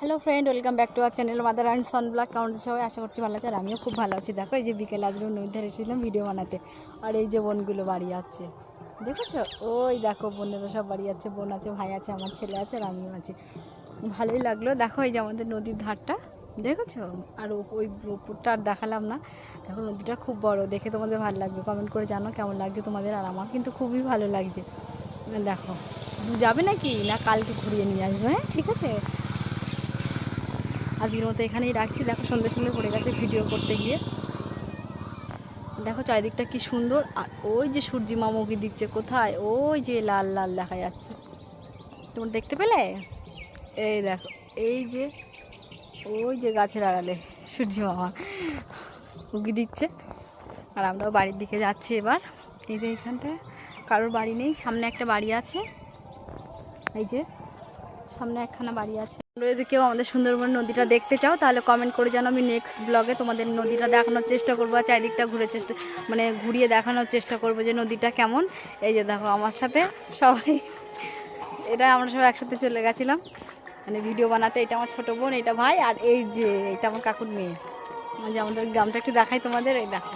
Hello friend welcome back to our channel mother and son blog কেমন আছো সবাই? আশা করছি ভালো আছে, আর আমিও খুব ভালো আছি। দেখো, এই যে বিকেল, আজকে নদী ধারে এসেছিলাম ভিডিও বানাতে। আর এই যে বোনগুলো বাড়ি আছে। দেখেছ? ওই দেখো, বোনেরা সব বাড়ি আছে, বোন আছে, ভাই আছে, আমার ছেলে আছে, আর আমিও আছি। ভালোই লাগল। দেখো, এই যে আমাদের নদীর ধারটা। দেখেছ? আর ওই উপরটা আর দেখালাম না। দেখো, নদীটা খুব বড়। দেখে তোমাদের ভালো লাগবে। কমেন্ট করে জানো কেমন লাগবে তোমাদের, আর আমার কিন্তু খুবই ভালো লাগছে। দেখো, যাবে নাকি? না, কালকে ঘুরিয়ে নিয়ে আসবে হ্যাঁ? ঠিক আছে? আজকের মতো এখানেই রাখছি। দেখো সন্ধ্যে সন্ধ্যে পড়ে গেছে ভিডিও করতে গিয়ে। দেখো চারিদিকটা কি সুন্দর। আর ওই যে সূর্যি মামুকি দিচ্ছে কোথায়? ওই যে লাল লাল দেখা যাচ্ছে। তোমার দেখতে পেলে? এই দেখো, এই যে, ওই যে গাছের আড়ালে সূর্যি মামা উকি দিচ্ছে। আর আমরাও বাড়ির দিকে যাচ্ছি এবার। এই যে এইখানটায় কারোর বাড়ি নেই, সামনে একটা বাড়ি আছে। এই যে সামনে একখানা বাড়ি আছে। তোমরা যদি কেউ আমাদের সুন্দরবন নদীটা দেখতে চাও তাহলে কমেন্ট করে জানো আমি নেক্সট ব্লগে তোমাদের নদীটা দেখানোর চেষ্টা করব আর চারিদিকটা ঘুরে চেষ্টা মানে ঘুরিয়ে দেখানোর চেষ্টা করব যে নদীটা কেমন। এই যে দেখো আমার সাথে সবাই এটা আমরা সবাই একসাথে চলে গেছিলাম। মানে ভিডিও বানাতে এটা আমার ছোটো বোন এটা ভাই আর এই যে এটা আমার কাকুর মেয়ে। যে আমাদের গ্রামটা একটু দেখাই তোমাদের এই দেখো।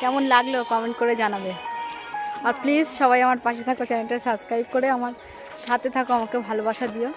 কেমন লাগল কমেন্ট করে জানাবে। আর প্লিজ সবাই আমার পাশে থাকো চ্যানেলটা সাবস্ক্রাইব করে আমার সাথে থাকো, আমাকে ভালোবাসা দিও।